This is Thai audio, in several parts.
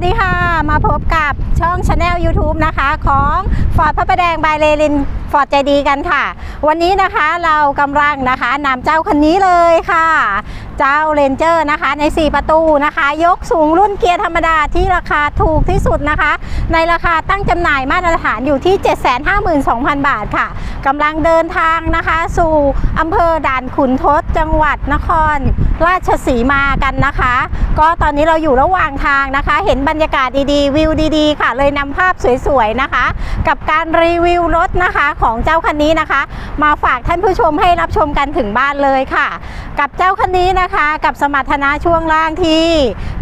สดีค่ะ มาพบกับช่องชาแนล YouTube นะคะ ของฟอร์ดพระประแดงบายเลลินฟอร์ดใจดีกันค่ะ วันนี้นะคะเรากำลังนะคะนำเจ้าคันนี้เลยค่ะ เจ้าเรนเจอร์นะคะ ใน 4 ประตูนะคะ ยกสูงรุ่นเกียร์ธรรมดาที่ราคาถูกที่สุดนะคะ ในราคาตั้งจำหน่ายมาตรฐานอยู่ที่ 752,000 บาทค่ะกำลังเดินทางนะคะ สู่อำเภอด่านขุนทดจังหวัดนคร ราชสีมากันนะคะ ก็ตอนนี้เราอยู่ระหว่างทางนะคะ เห็นบรรยากาศดีๆ วิวดีๆ ค่ะ เลยนำภาพสวยๆนะคะ กับการรีวิวรถนะคะของเจ้าคันนี้นะคะ มาฝากท่านผู้ชมให้รับชมกันถึงบ้านเลยค่ะ กับเจ้าคันนี้นะคะกับสมรรถนะช่วงล่างที่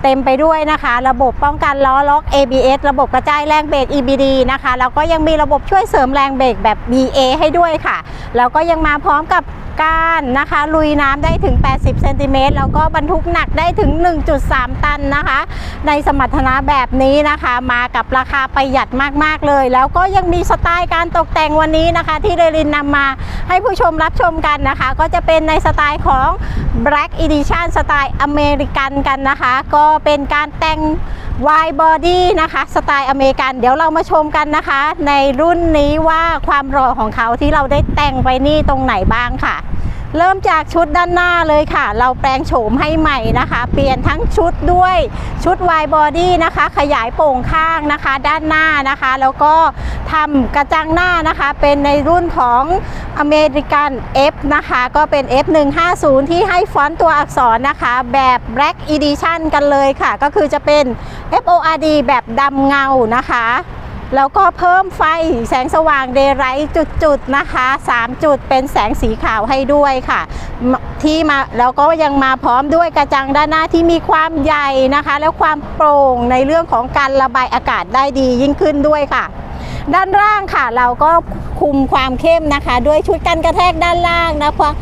เต็มไปด้วยนะคะ ระบบป้องกันล้อล็อก ABS ระบบกระจายแรงเบรก EBD นะคะแล้วก็ยังมีระบบช่วยเสริมแรงเบรกแบบ BA ให้ด้วยค่ะแล้วก็ยังมาพร้อมกับ การนะคะ ลุยน้ำได้ถึง 80 เซนติเมตรแล้วก็บรรทุกหนักได้ถึง 1.3 ตันนะคะ ในสมรรถนะแบบนี้นะคะ มากับราคาประหยัดมาก ๆ เลย แล้วก็ยังมีสไตล์การตกแต่งวันนี้นะคะ ที่เรลินนำมาให้ผู้ชมรับชมกันนะคะ ก็จะเป็นในสไตล์ของ Black Edition สไตล์อเมริกันกันนะคะ ก็เป็นการแต่ง wide body นะคะสไตล์อเมริกันเดี๋ยวเรามาชมกันนะคะ ในรุ่นนี้ว่าความหล่อของเขาที่เราได้แต่งไปนี่ตรงไหนบ้างค่ะ เริ่มจากชุดด้านหน้าเลยค่ะ เราแปลงโฉมให้ใหม่นะคะ เปลี่ยนทั้งชุดด้วยชุด wide body นะคะ ขยายโป่งข้างนะคะ ด้านหน้านะคะ แล้วก็ทำกระจังหน้านะคะ เป็นในรุ่นของอเมริกัน F นะคะ ก็เป็น F150 ที่ให้ฟอนต์ตัวอักษรนะคะ แบบ Black Edition กันเลยค่ะ ก็คือจะเป็น FORD แบบดำเงานะคะ แล้วก็เพิ่มไฟแสงสว่างเดไรจุดๆนะคะ 3 จุดเป็นแสงสีขาวให้ด้วยค่ะ ที่มาแล้วก็ยังมาพร้อมด้วยกระจังด้านหน้าที่มีความใหญ่นะคะ แล้วความโปร่งในเรื่องของการระบายอากาศได้ดียิ่งขึ้นด้วยค่ะ ด้านล่างค่ะ เราก็คุมความเข้มนะคะ ด้วยชุดกันกระแทกด้านล่างนะเพราะ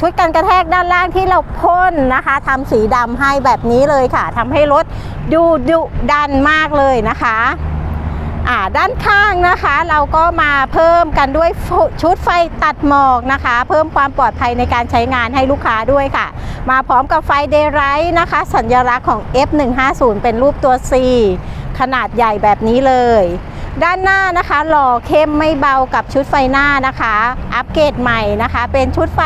ชุดกันกระแทกด้านล่างที่เราพ่นนะคะทำสีดำให้แบบนี้เลยค่ะทำให้รถดูดุดันมากเลยนะคะ ด้านข้างนะคะเราก็มาเพิ่มกันด้วยชุดไฟตัดหมอกนะคะ เพิ่มความปลอดภัยในการใช้งานให้ลูกค้าด้วยค่ะ มาพร้อมกับไฟเดย์ไรท์นะคะ สัญลักษณ์ของ F150 เป็นรูปตัว C ขนาดใหญ่แบบนี้เลย ด้านหน้านะคะหล่อเข้มไม่เบากับชุดไฟหน้านะคะ อัปเกรดใหม่นะคะ เป็นชุดไฟ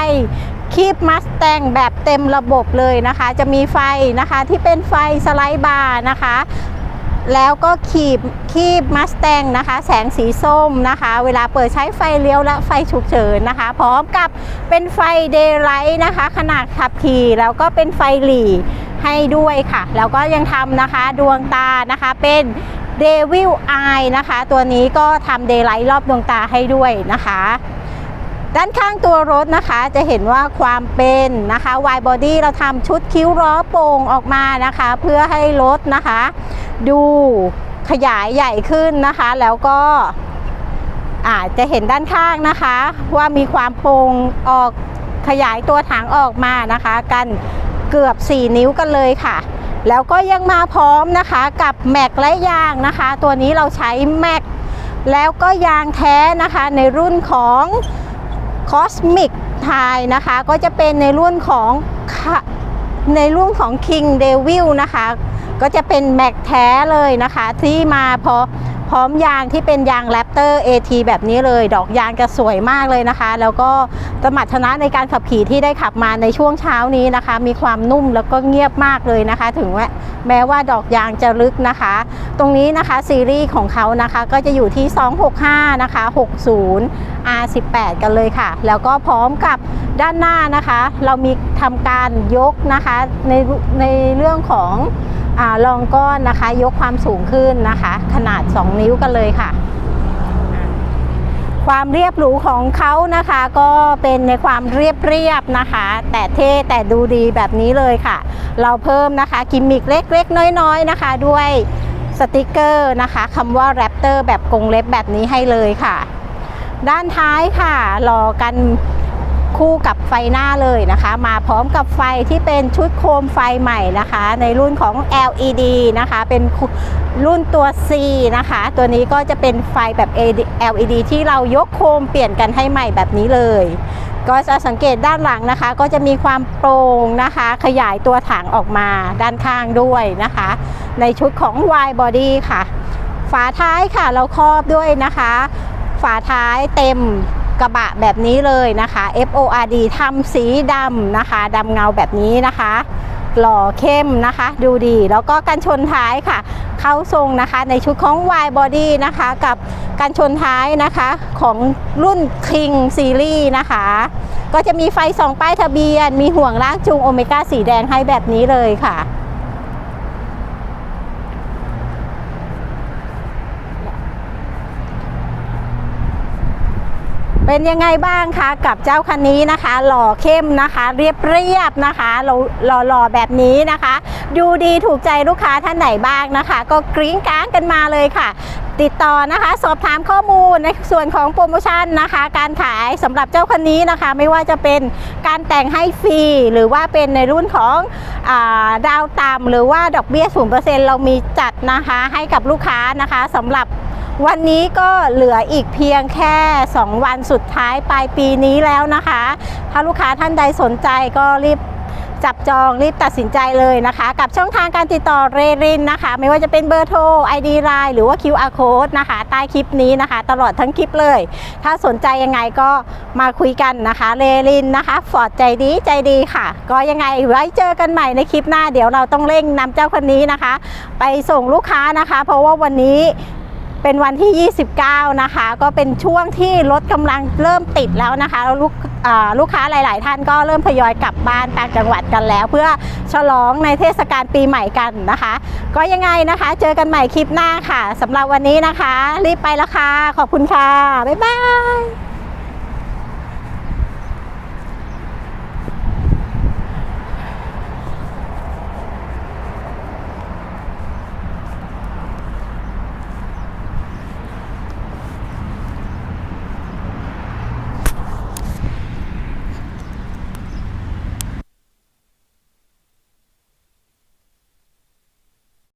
คีบมัสแตงแบบเต็มระบบเลยนะคะ จะมีไฟนะคะที่เป็นไฟสไลด์บาร์นะคะ แล้วก็ขีบคีบมัสแตงนะคะ แสงสีส้มนะคะ เวลาเปิดใช้ไฟเลี้ยวและไฟฉุกเฉินนะคะ พร้อมกับเป็นไฟเดย์ไลท์นะคะ ขนาดขับขี่แล้วก็เป็นไฟหลีให้ด้วยค่ะ แล้วก็ยังทำนะคะดวงตานะคะเป็นเดวิลไอนะคะ ตัวนี้ก็ทำเดย์ไลท์รอบดวงตาให้ด้วยนะคะ ด้านข้างตัวรถนะคะจะเห็นว่าความเป็นนะคะวายบอดี้เราทำชุดคิ้วล้อโป่งออกมานะคะ เพื่อให้รถนะคะ ดูขยายใหญ่ขึ้นนะคะ แล้วก็อาจจะเห็นด้านข้างนะคะ ว่ามีความโป่งออกขยายตัวถังออกมานะคะ กันเกือบ 4 นิ้วกันเลยค่ะ แล้วก็ยังมาพร้อมนะคะกับแม็กและยางนะคะ ตัวนี้เราใช้แม็กแล้วก็ยางแท้นะคะในรุ่นของ Cosmic ไทยนะคะ ก็จะเป็นในรุ่นของในรุ่นของ King Devil นะคะ ก็จะเป็นแม็กแท้เลยนะคะ ที่มาพอ พร้อมยางที่เป็นยาง Raptor AT แบบนี้เลย ดอกยางจะสวยมากเลยนะคะ แล้วก็สมรรถนะในการขับขี่ที่ได้ขับมาในช่วงเช้านี้นะคะ มีความนุ่มแล้วก็เงียบมากเลยนะคะ ถึงว่าแม้ว่าดอกยางจะลึกนะคะ ตรงนี้นะคะซีรีส์ของเขานะคะก็จะอยู่ที่ 265 นะคะ 60 R18 กันเลยค่ะ แล้วก็พร้อมกับด้านหน้านะคะ เรามีทำการยกนะคะในในเรื่องของ รองก้อนนะคะยกความสูงขึ้นนะคะ ขนาด 2 นิ้วกันเลยค่ะ ความเรียบหรูของเขานะคะก็เป็นในความเรียบเรียบนะคะ แต่เท่แต่ดูดีแบบนี้เลยค่ะ เราเพิ่มนะคะกิมมิกเล็กๆ น้อยๆ นะคะ ด้วยสติกเกอร์นะคะคำว่าแรปเตอร์แบบกรงเล็บแบบนี้ให้เลยค่ะ ด้านท้ายค่ะรอกัน คู่กับไฟหน้าเลยนะคะ มาพร้อมกับไฟที่เป็นชุดโคมไฟใหม่นะคะ ในรุ่นของ LED นะคะ เป็นรุ่นตัว C นะคะ ตัวนี้ก็จะเป็นไฟแบบ LED ที่เรายกโคมเปลี่ยนกันให้ใหม่แบบนี้เลย ก็จะสังเกตด้านหลังนะคะ ก็จะมีความโปร่งนะคะ ขยายตัวถังออกมาด้านข้างด้วยนะคะ ในชุดของ Y Body ค่ะ ฝาท้ายค่ะเราครอบด้วยนะคะ ฝาท้ายเต็ม กระบะแบบนี้เลยนะคะ FORD ทำสีดำนะคะดำเงาแบบนี้นะคะ หล่อเข้มนะคะ ดูดีแล้วก็กันชนท้ายค่ะ เข้าทรงนะคะในชุดของ Y Body นะคะ กับกันชนท้ายนะคะของรุ่น King Series นะคะ ก็จะมีไฟสองป้ายทะเบียน มีห่วงลากจูงโอเมก้าสีแดงให้แบบนี้เลยค่ะ เป็นยังไงบ้างคะกับเจ้าคันนี้นะคะ หล่อเข้มนะคะ เรียบเรียบนะคะหล่อหล่อแบบนี้นะคะ ดูดีถูกใจลูกค้าท่านไหนบ้างนะคะ ก็กริ้งก้างกันมาเลยค่ะ ติดต่อนะคะ สอบถามข้อมูลในส่วนของโปรโมชั่นนะคะ การขายสำหรับเจ้าคันนี้นะคะ ไม่ว่าจะเป็นการแต่งให้ฟรี หรือว่าเป็นในรุ่นของอาดาวต่ำหรือว่าดอกเบี้ย0%เรามีจัดนะคะ ให้กับลูกค้านะคะสำหรับ วันนี้ก็เหลืออีกเพียงแค่ 2 วันสุดท้ายปลายปีนี้แล้วนะคะ ถ้าลูกค้าท่านใดสนใจก็รีบจับจองรีบตัดสินใจเลยนะคะ กับช่องทางการติดต่อเรรินนะคะ ไม่ว่าจะเป็นเบอร์โทร ID Line หรือว่า QR Code นะคะ ใต้คลิปนี้นะคะ ตลอดทั้งคลิปเลย ถ้าสนใจยังไงก็มาคุยกันนะคะ เรรินนะคะฟอร์ดใจดีใจดีค่ะ ก็ยังไงไว้เจอกันใหม่ในคลิปหน้า เดี๋ยวเราต้องเร่งนำเจ้าคนนี้นะคะ ไปส่งลูกค้านะคะ เพราะว่าวันนี้ เป็นวันที่ 29 นะคะ ก็เป็นช่วงที่รถกำลังเริ่มติดแล้วนะคะแล้วลูกลูกค้าหลาย ๆ ท่านก็เริ่มทยอยกลับบ้านต่างจังหวัดกันแล้ว เพื่อฉลองในเทศกาลปีใหม่กันนะคะ ก็ยังไงนะคะ เจอกันใหม่คลิปหน้าค่ะสำหรับวันนี้นะคะ รีบไปแล้วค่ะ ขอบคุณค่ะ บ๊ายบาย